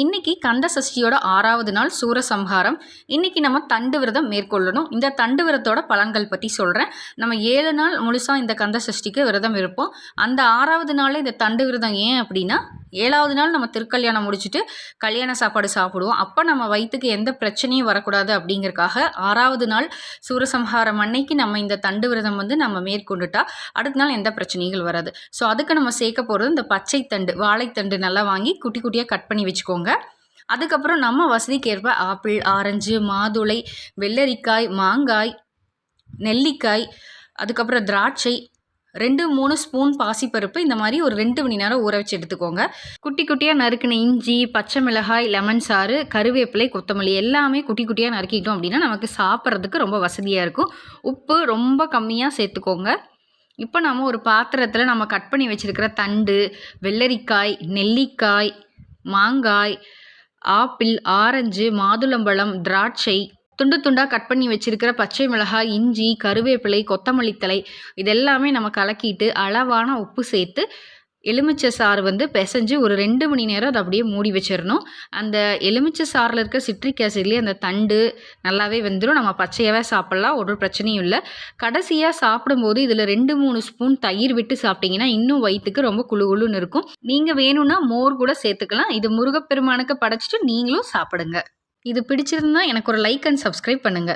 இன்னைக்கு கந்த சஷ்டியோட ஆறாவது நாள் சூரசம்ஹாரம். இன்னைக்கு நம்ம தண்டு விரதம் மேற்கொள்ளணும். இந்த தண்டு விரதத்தோட பலன்கள் பற்றி சொல்கிறேன் நம்ம ஏழு நாள் முழுசாக இந்த கந்த சஷ்டிக்கு விரதம் இருப்போம். அந்த ஆறாவது நாளில் இந்த தண்டு விரதம் ஏன் அப்படின்னா ஏழாவது நாள் நம்ம திருக்கல்யாணம் முடிச்சுட்டு கல்யாண சாப்பாடு சாப்பிடுவோம். அப்போ நம்ம வயிற்றுக்கு எந்த பிரச்சனையும் வரக்கூடாது அப்படிங்கிறக்காக ஆறாவது நாள் சூரசம்ஹாரம் அன்னைக்கு நம்ம இந்த தண்டு விரதம் வந்து நம்ம மேற்கொண்டுட்டா அடுத்த நாள் எந்த பிரச்சனைகள் வராது. ஸோ அதுக்கு நம்ம சேர்க்க போகிறது இந்த பச்சை தண்டு வாழைத்தண்டு நல்லா வாங்கி குட்டி குட்டியாக கட் பண்ணி வச்சுக்கோங்க. அதுக்கப்புறம் நம்ம வசதிக்கேற்ப ஆப்பிள் ஆரஞ்சு மாதுளை வெள்ளரிக்காய் மாங்காய் நெல்லிக்காய் அதுக்கப்புறம் திராட்சை ரெண்டு மூணு ஸ்பூன் பாசிப்பருப்பு இந்த மாதிரி ஒரு ரெண்டு மணி நேரம் ஊற வச்சு எடுத்துக்கோங்க. குட்டி குட்டியாக நறுக்கின இஞ்சி பச்சை மிளகாய் லெமன் சாறு கருவேப்பிலை கொத்தமல்லி எல்லாமே குட்டி குட்டியாக நறுக்கிட்டோம் அப்படின்னா நமக்கு சாப்பிட்றதுக்கு ரொம்ப வசதியாக இருக்கும். உப்பு ரொம்ப கம்மியாக சேர்த்துக்கோங்க. இப்போ நாம் ஒரு பாத்திரத்தில் நம்ம கட் பண்ணி வச்சுருக்கிற தண்டு வெள்ளரிக்காய் நெல்லிக்காய் மாங்காய் ஆப்பிள் ஆரஞ்சு மாதுளம்பழம் திராட்சை துண்டு துண்டாக கட் பண்ணி வச்சிருக்கிற பச்சை மிளகாய் இஞ்சி கருவேப்பிலை கொத்தமல்லி தழை இதெல்லாமே நம்ம கலக்கிட்டு அளவான உப்பு சேர்த்து எலுமிச்சை சாறு வந்து பிசைஞ்சு ஒரு ரெண்டு மணி நேரம் அதை அப்படியே மூடி வச்சிடணும். அந்த எலுமிச்சை சாறில் இருக்க சிட்ரிக் ஆசிட்லேயே அந்த தண்டு நல்லாவே வெந்துடும் நம்ம பச்சையாகவே சாப்பிட்லாம் ஒரு பிரச்சனையும் இல்லை. கடைசியாக சாப்பிடும்போது இதில் ரெண்டு மூணு ஸ்பூன் தயிர் விட்டு சாப்பிட்டீங்கன்னா இன்னும் வயிற்றுக்கு ரொம்ப குளு குளுன்னு இருக்கும். நீங்கள் வேணும்னா மோர் கூட சேர்த்துக்கலாம். இது முருகப்பெருமானுக்கு படைச்சிட்டு நீங்களும் சாப்பிடுங்க. இது பிடிச்சிருந்தா எனக்கு ஒரு லைக் அண்ட் சப்ஸ்கிரைப் பண்ணுங்கள்